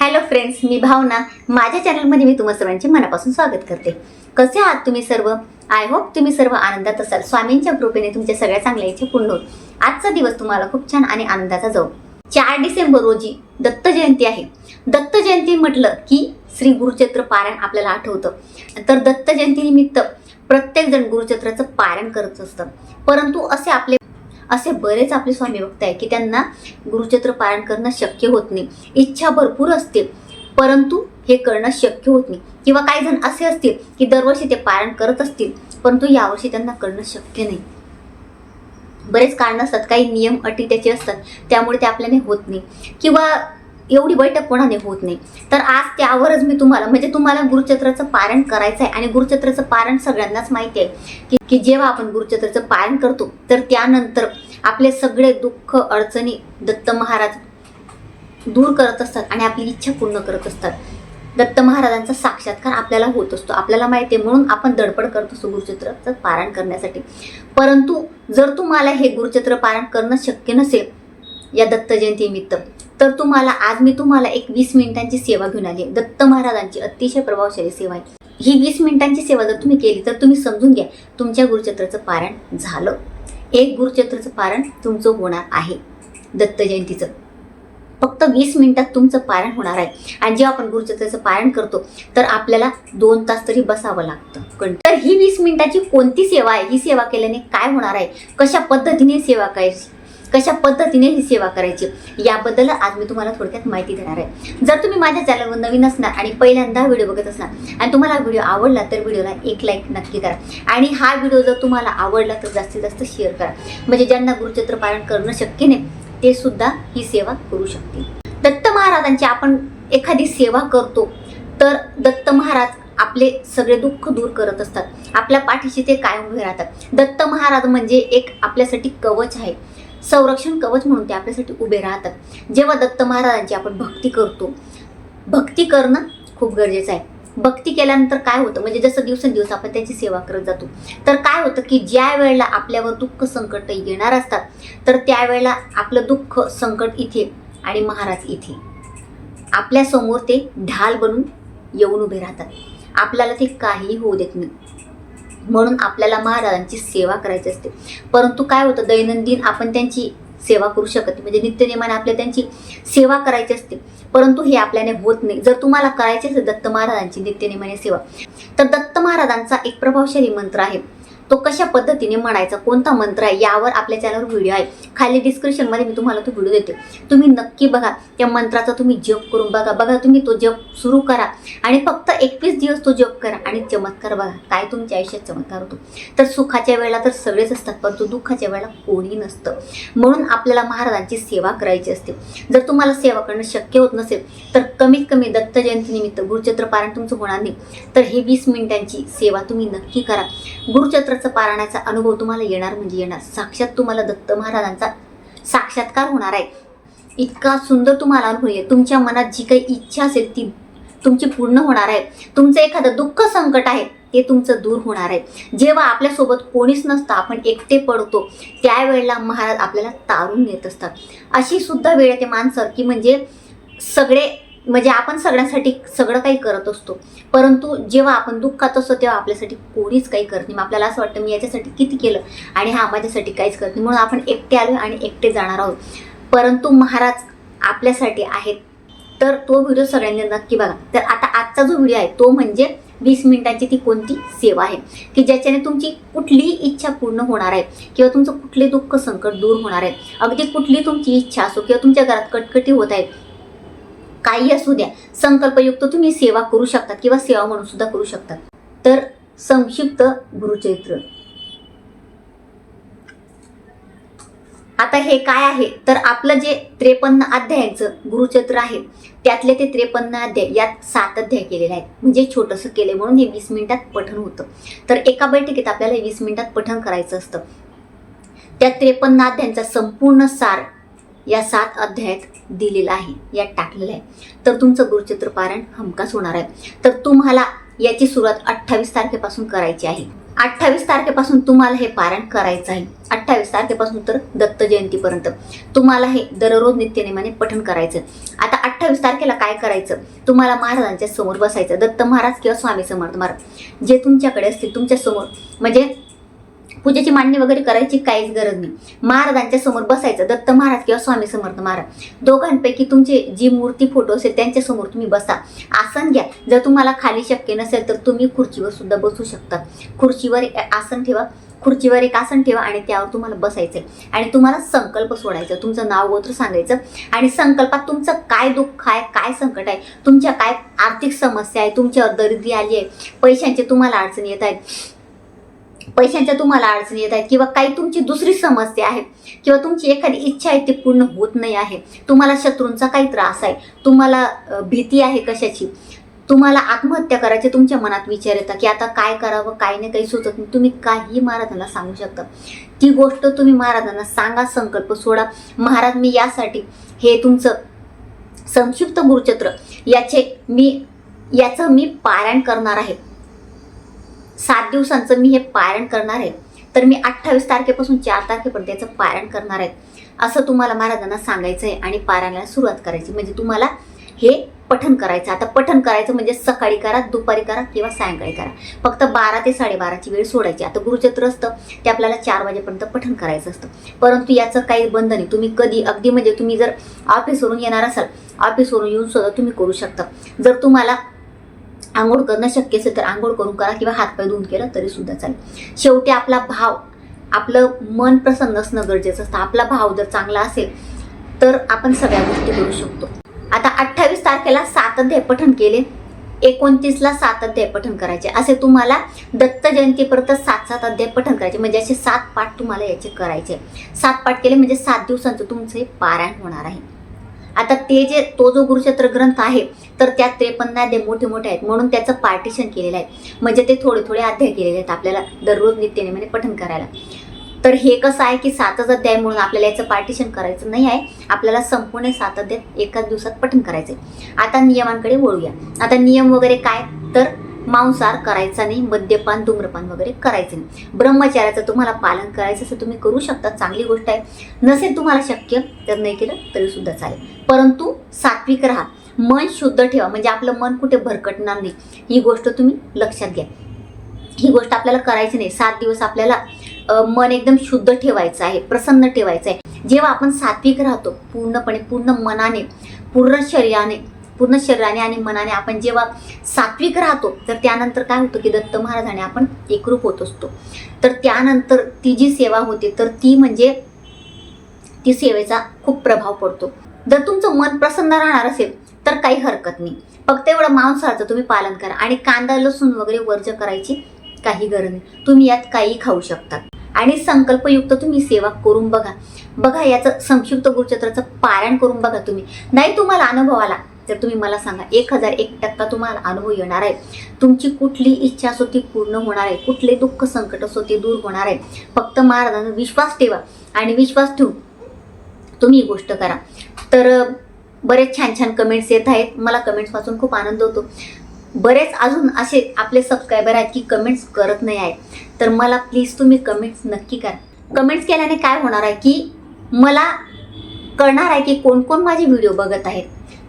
Hello friends मी भावना. माझ्या चॅनलमध्ये मी तुम्हा सर्वांचे मनापासून स्वागत करते. कसे आहात तुम्ही सर्व? आय होप तुम्ही सर्व आनंदात असाल. स्वामींच्या कृपेने तुमच्या सगळ्या चांगल्या इच्छा पूर्ण होईल. आजचा दिवस तुम्हाला खूप छान आणि आनंदाचा जाऊ. चार डिसेंबर रोजी दत्त जयंती आहे. दत्त जयंती म्हटलं की श्री गुरुचत्र पारायण आपल्याला आठवतं. तर दत्त जयंती निमित्त प्रत्येक जण पारायण करत असतं. परंतु असे आपले असे बरेच आपले स्वामी भक्त आहे की त्यांना गुरुचत्र पारायण करणं शक्य होत नाही. इच्छा भरपूर असते परंतु हे करणं शक्य होत नाही. किंवा काही जण असे असतील की दरवर्षी ते पारायण करत असतील परंतु यावर्षी त्यांना करणं शक्य नाही. बरेच कारण असतात. काही नियम अटी त्याचे असतात. त्यामुळे ते आपल्याने होत नाही. किंवा एवढी बैठक कोणाने होत नाही. तर आज त्यावरच मी तुम्हाला म्हणजे तुम्हाला गुरुचत्राचं पारण करायचं आहे आणि गुरुचत्राचं पारण सगळ्यांनाच माहिती आहे की की जेव्हा आपण गुरुचत्राचं पारण करतो तर त्यानंतर आपले सगळे दुःख अडचणी दत्त महाराज दूर करत असतात आणि आपली इच्छा पूर्ण करत असतात. दत्त महाराजांचा साक्षात्कार आपल्याला होत असतो. आपल्याला माहिती आहे म्हणून आपण धडपड करत असतो गुरुचित्राचं पारायण करण्यासाठी. परंतु जर तुम्हाला हे गुरुचित्र पारायण करणं शक्य नसेल या दत्त जयंतीनिमित्त तर तुम्हाला आज मी तुम्हाला एक वीस मिनिटांची सेवा घेऊन आली दत्त महाराजांची अतिशय प्रभावशाली सेवा आहे. ही वीस मिनिटांची सेवा जर तुम्ही केली तर तुम्ही समजून घ्या तुमच्या गुरुचत्राचं पारायण झालं. एक गुरुचत्राचं पारण तुमचं होणार आहे. दत्त जयंतीचं. फक्त वीस मिनिटात तुमचं पारण होणार आहे. आणि जेव्हा आपण गुरुचत्राचं पारण करतो तर आपल्याला दोन तास तरी बसावं लागतं. तर ही वीस मिनिटाची कोणती सेवा आहे? ही सेवा केल्याने काय होणार आहे? कशा पद्धतीने सेवा करायची? कशा पद्धतीने ही सेवा करायची? याबद्दल आज मी तुम्हाला थोडक्यात माहिती देणार आहे. जर तुम्ही माझ्या चॅनलवर नवीन असणार आणि पहिल्यांदा व्हिडिओ बघत असणार आणि तुम्हाला हा व्हिडिओ आवडला तर व्हिडिओला एक लाईक नक्की करा. आणि हा व्हिडिओ जर तुम्हाला आवडला तर जास्तीत जास्त शेअर करा. म्हणजे ज्यांना गुरुचत्र पारायण करणं शक्य नाही ते सुद्धा ही सेवा करू शकतील. दत्त महाराजांची आपण एखादी सेवा करतो तर दत्त महाराज आपले सगळे दुःख दूर करत असतात. आपल्या पाठीशी ते कायम उभे राहतात. दत्त महाराज म्हणजे एक आपल्यासाठी कवच आहे. संरक्षण कवच म्हणून ते आपल्यासाठी उभे राहतात. जेव्हा दत्त महाराजांची आपण भक्ती करतो भक्ती करणं खूप गरजेचं आहे. भक्ती केल्यानंतर काय होतं? म्हणजे जसं दिवसेंदिवस आपण त्याची सेवा करत जातो. तर काय होतं की ज्या वेळेला आपल्यावर दुःख संकट येणार असतात तर त्यावेळेला आपलं दुःख संकट इथे आणि महाराज इथे. आपल्यासमोर ते ढाल बनून येऊन उभे राहतात. आपल्याला ते काहीही होऊ देत नाही. म्हणून आपल्याला महाराजांची सेवा करायची असते. परंतु काय होतं दैनंदिन आपण त्यांची सेवा करू शकत नाही. म्हणजे नित्यनेमाने आपल्या त्यांची सेवा करायची असते. परंतु हे आपल्याने होत नाही. जर तुम्हाला करायचे असेल दत्त महाराजांची नित्यनेमाने सेवा. तर दत्त महाराजांचा एक प्रभावशाली मंत्र आहे. तो कशा पद्धतीने म्हणायचा कोणता मंत्र आहे यावर आपल्या चॅनलवर व्हिडिओ आहे. खाली डिस्क्रिप्शनमध्ये मी तुम्हाला तो व्हिडिओ देते तुम्ही नक्की बघा त्या मंत्राचा तुम्ही जप करून बघा. बघा तुम्ही तो जप सुरू करा. आणि फक्त एकवीस दिवस तो जप करा आणि चमत्कार बघा काय तुमच्या आयुष्यात चमत्कार होतो. तर सुखाच्या वेळेला तर सगळेच असतात परंतु दुःखाच्या वेळेला कोणी नसतं. म्हणून आपल्याला महाराजांची सेवा करायची असते. जर तुम्हाला सेवा करणं शक्य होत नसेल तर कमीत कमी दत्त जयंतीनिमित्त गुरुचत्र पारायण तुमचं होणार नाही. तर हे वीस मिनिटांची सेवा तुम्ही नक्की करा. गुरुचत्र गुरुचत्राचं पारायणाचा अनुभव तुम्हाला येणार म्हणजे येणार. साक्षात तुम्हाला दत्त महाराजांचा साक्षात्कार होणार आहे. इतका सुंदर तुम्हाला अनुभव येईल तुमच्या मनात जी काही इच्छा असेल ती तुमची पूर्ण होणार आहे. तुमचं एखादं दुःख संकट आहे ते तुमचं दूर होणार आहे. जेव्हा आपल्यासोबत कोणीच नसतं आपण एकटे पडतो त्यावेळेला महाराज आपल्याला तारून नेत असतात. अशी सुद्धा वेळ येते माणसं की म्हणजे सगळे म्हणजे आपण सगळ्यांसाठी सगळं काही करत असतो. परंतु जेव्हा आपण दुःखात असतो तेव्हा आपल्यासाठी कोणीच काही करत नाही. मग आपल्याला असं वाटतं मी याच्यासाठी किती केलं? आणि हा माझ्यासाठी काहीच करत नाही. म्हणून आपण एकटे आलो आणि एकटे जाणार आहोत. परंतु महाराज आपल्यासाठी आहेत. तर तो व्हिडिओ सगळ्यांनी नक्की बघा. तर आता आजचा जो व्हिडिओ आहे तो म्हणजे वीस मिनिटांची ती कोणती सेवा आहे? की ज्याच्याने तुमची कुठलीही इच्छा पूर्ण होणार आहे किंवा तुमचं कुठले दुःख संकट दूर होणार आहे. अगदी कुठली तुमची इच्छा असो किंवा तुमच्या घरात कटकटी होत आहेत काही असू द्या. संकल्पयुक्त तुम्ही सेवा करू शकता किंवा सेवा म्हणून सुद्धा करू शकता. तर संक्षिप्त गुरुचरित्र. आता हे काय आहे? तर आपलं जे त्रेपन्न अध्यायाचं गुरुचरित्र आहे त्यातले ते त्रेपन्न अध्याय यात सात अध्याय केलेले आहेत. म्हणजे छोटंसं केले म्हणून हे वीस मिनिटात पठण होतं. तर एका बैठकीत आपल्याला वीस मिनिटात पठण करायचं असतं. त्या त्रेपन्न अध्यायांचा संपूर्ण सार या सात अध्यायात दिलेला आहे यात टाकलेलं आहे. तर तुमचं गुरुचित्र पारायण हमखास होणार आहे. तर तुम्हाला याची सुरुवात अठ्ठावीस तारखेपासून करायची आहे. अठ्ठावीस तारखेपासून तुम्हाला हे पारायण करायचं आहे. अठ्ठावीस तारखेपासून तर दत्त जयंतीपर्यंत. तुम्हाला हे दररोज नित्यनेमाने पठण करायचं आता अठ्ठावीस तारखेला काय करायचं? तुम्हाला महाराजांच्या समोर बसायचं दत्त महाराज किंवा स्वामी समर्थ महाराज जे तुमच्याकडे असतील तुमच्यासमोर म्हणजे पूजेची मांडणी वगैरे करायची काहीच गरज नाही. महाराजांच्या समोर बसायचं. दत्त महाराज किंवा स्वामी समर्थ महाराज. दोघांपैकी तुमचे जी मूर्ती फोटो असेल त्यांच्यासमोर तुम्ही बसा. आसन घ्या. जर तुम्हाला खाली शक्य नसेल तर तुम्ही खुर्चीवर सुद्धा बसू शकता खुर्चीवर एक आसन ठेवा. खुर्चीवर एक आसन ठेवा आणि त्यावर तुम्हाला बसायचंय. आणि तुम्हाला संकल्प सोडायचा. तुमचं नाव गोत्र सांगायचं. आणि संकल्पात तुमचं काय दुःख आहे काय संकट आहे तुमच्या काय आर्थिक समस्या आहे तुमच्यावर दरिद्री आली आहे पैशांचे तुम्हाला अडचणी येत आहेत. पैशांच्या तुम्हाला अडचणी येत आहेत किंवा काही तुमची दुसरी समस्या आहे किंवा तुमची एखादी इच्छा आहे ती पूर्ण होत नाही आहे तुम्हाला शत्रूंचा काही त्रास आहे तुम्हाला भीती आहे कशाची तुम्हाला आत्महत्या करायचे तुमच्या मनात विचार येतात की आता काय करावं काय नाही काही सुचत नाही. तुम्ही काही महाराजांना सांगू शकता. ती गोष्ट तुम्ही महाराजांना सांगा संकल्प सोडा. महाराज मी यासाठी हे तुमचं संक्षिप्त गुरुचत्र याचे मी याचं मी पारायण करणार आहे. सात दिवसांचं मी हे पारायण करणार आहे. तर मी अठ्ठावीस तारखेपासून चार तारखेपर्यंत याचं पारायण करणार आहे. असं तुम्हाला महाराजांना सांगायचं आहे आणि पारायणाला सुरुवात करायची. म्हणजे तुम्हाला हे पठन करायचं आता पठन करायचं म्हणजे सकाळी करा दुपारी करा किंवा सायंकाळी करा. फक्त बारा ते साडेबाराची वेळ सोडायची. आता गुरुचत्र असतं ते आपल्याला चार वाजेपर्यंत पठन करायचं असतं. परंतु याचं काही बंध नाही. तुम्ही कधी अगदी म्हणजे तुम्ही जर ऑफिसवरून येणार असाल ऑफिसवरून येऊन सुद्धा तुम्ही करू शकता. जर तुम्हाला आंघोळ करणं शक्य असेल तर आंघोळ करून करा किंवा हातपाय धुवून केलं तरी सुद्धा चालेल. शेवटी आपला भाव आपलं मन प्रसन्न असणं गरजेचं असतं. आपला भाव जर चांगला असेल तर आपण सगळ्या गोष्टी करू शकतो. आता अठ्ठावीस तारखेला सात अध्याय पठण केले. एकोणतीसला सात अध्याय पठण करायचे. असे तुम्हाला दत्त जयंतीपर्यंत सात सात अध्याय पठण करायचे. म्हणजे असे सात पाठ तुम्हाला याचे करायचे. सात पाठ केले म्हणजे सात दिवसांचं तुमचं हे पारायण होणार आहे. आता ते जे तो जो गुरुचत्र ग्रंथ आहे तर त्यात त्रेपन्न अध्याय मोठे मोठे आहेत. म्हणून त्याचं पार्टिशन केलेलं आहे. म्हणजे ते थोडे थोडे अध्याय केलेले आहेत आपल्याला दररोज नित्यनेमाने पठन करायला. तर हे कसं आहे की सातच अध्याय म्हणून आपल्याला याचं पार्टिशन करायचं नाही आहे. आपल्याला संपूर्ण सात अध्याय एकाच दिवसात पठन करायचं आहे आता नियमांकडे वळूया. आता नियम वगैरे काय? तर मांसाहार करायचा नाही मद्यपान धूम्रपान वगैरे करायचं नाही. ब्रह्मचार्याचं तुम्हाला पालन करायचं असं तुम्ही करू शकता चांगली गोष्ट आहे. नसेल तुम्हाला शक्य तर नाही केलं तरी सुद्धा चालेल. परंतु सात्विक राहा. मन शुद्ध ठेवा म्हणजे आपलं मन कुठे भरकटणार नाही. ही गोष्ट तुम्ही लक्षात घ्या. ही गोष्ट आपल्याला करायची नाही. सात दिवस आपल्याला मन एकदम शुद्ध ठेवायचं आहे प्रसन्न ठेवायचं आहे. जेव्हा आपण सात्विक राहतो पूर्णपणे पूर्ण मनाने पूर्ण शरीराने पूर्ण शरीराने आणि मनाने आपण जेव्हा सात्विक राहतो तर त्यानंतर काय होतं की दत्त महाराजाने आपण एकरूप होत असतो. तर त्यानंतर ती जी सेवा होते तर ती म्हणजे ती सेवेचा खूप प्रभाव पडतो. जर तुमचं मन प्रसन्न राहणार असेल तर काही हरकत नाही. फक्त एवढं मांसाहारचं तुम्ही पालन करा आणि कांदा लसूण वगैरे वर्ज करायची काही गरज नाही. तुम्ही यात काही खाऊ शकता आणि संकल्पयुक्त तुम्ही सेवा करून बघा. बघा याचं संक्षिप्त गुरुचत्राचं पारायण करून बघा तुम्ही. नाही तुम्हाला अनुभव आला तर तुम्ही मला सांगा एक हजार एक टक्का तुम्हाला अनुभव येणार आहे. तुमची कुठली इच्छा असो ती पूर्ण होणार आहे. कुठले दुःख संकट असो ते दूर होणार आहे. फक्त महाराजांना विश्वास ठेवा आणि विश्वास ठेवून तुम्ही ही गोष्ट करा. तर बरेच छान छान कमेंट्स येत आहेत. मला कमेंट्स वाचून खूप आनंद होतो. बरेच अजून असे आपले सबस्क्रायबर आहेत की कमेंट्स करत नाही आहेत. तर मला प्लीज तुम्ही कमेंट्स नक्की करा. कमेंट्स केल्याने काय होणार आहे की मला कळणार आहे की कोण कोण माझे व्हिडिओ बघत आहेत.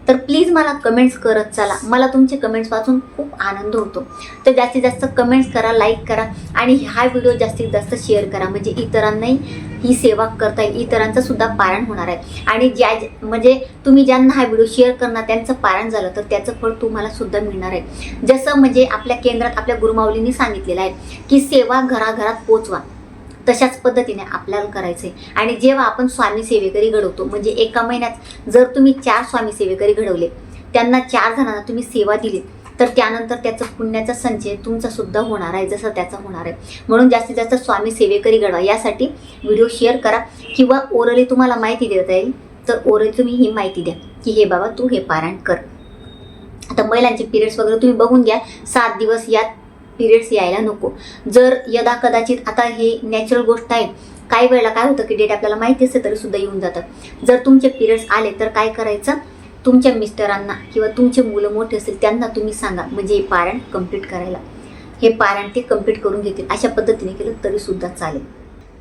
तर प्लीज मला कमेंट्स करत चला. मला तुमचे कमेंट्स वाचून खूप आनंद होतो. तर जास्तीत जास्त कमेंट्स करा लाईक करा आणि हा व्हिडिओ जास्तीत जास्त शेअर करा. म्हणजे इतरांनाही ही सेवा करता येईल. इतरांचं सुद्धा पारण होणार आहे. आणि ज्या म्हणजे तुम्ही ज्यांना हा व्हिडिओ शेअर करणार त्यांचं पारण झालं तर त्याचं फळ तुम्हाला सुद्धा मिळणार आहे. जसं म्हणजे आपल्या केंद्रात आपल्या गुरुमाऊलींनी सांगितलेलं आहे की सेवा घराघरात पोचवा. तशाच पद्धतीने आपल्याला करायचं आहे आणि जेव्हा आपण स्वामी सेवेकरी घडवतो म्हणजे एका महिन्यात जर तुम्ही चार स्वामी सेवेकरी घडवले त्यांना चार जणांना तुम्ही सेवा दिली तर त्यानंतर त्याचं पुण्याचा संचय तुमचा सुद्धा होणार आहे जसं त्याचा होणार आहे. म्हणून जास्तीत जास्त स्वामी सेवेकरी घडवा. यासाठी व्हिडिओ शेअर करा किंवा ओरली तुम्हाला माहिती देता येईल तर ओरली तुम्ही ही माहिती द्या की हे बाबा तू हे पारायण कर. आता महिलांचे पिरियड्स वगैरे तुम्ही बघून घ्या सात दिवस यात पिरियड्स यायला नको. जर यदा कदाचित आता हे नॅचरल गोष्ट आहे काही वेळेला काय होतं की डेट आपल्याला माहिती असते तरी सुद्धा येऊन जातं. जर तुमचे पिरियड्स आले तर काय करायचं? तुमच्या मिस्टरांना किंवा तुमचे मुलं मोठे असतील त्यांना तुम्ही सांगा. म्हणजे हे पारायण कंप्लीट करायला. हे पारायण ते कंप्लीट करून घेतील. अशा पद्धतीने केलं तरी सुद्धा चालेल.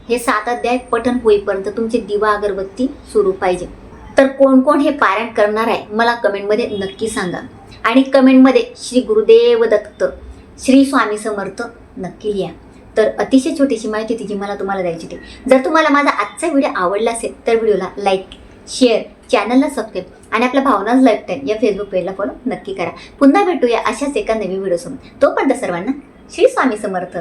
हे सात अध्याय पठण होईपर्यंत तुमचे दिवा अगरबत्ती सुरू पाहिजे. तर कोण कोण हे पारायण करणार आहे मला कमेंटमध्ये नक्की सांगा. आणि कमेंटमध्ये श्री गुरुदेव दत्त श्री स्वामी समर्थ नक्की लिहा. तर अतिशय छोटीशी माहिती होती जी मला तुम्हाला द्यायची होती. जर तुम्हाला माझा आजचा व्हिडिओ आवडला असेल तर व्हिडिओला लाईक शेअर चॅनलला सबस्क्राईब आणि आपल्या भावनाच लाईफटाईम या फेसबुक पेजला फॉलो नक्की करा. पुन्हा भेटूया अशाच एका नवीन व्हिडिओसोबत तोपर्यंत सर्वांना श्री स्वामी समर्थ.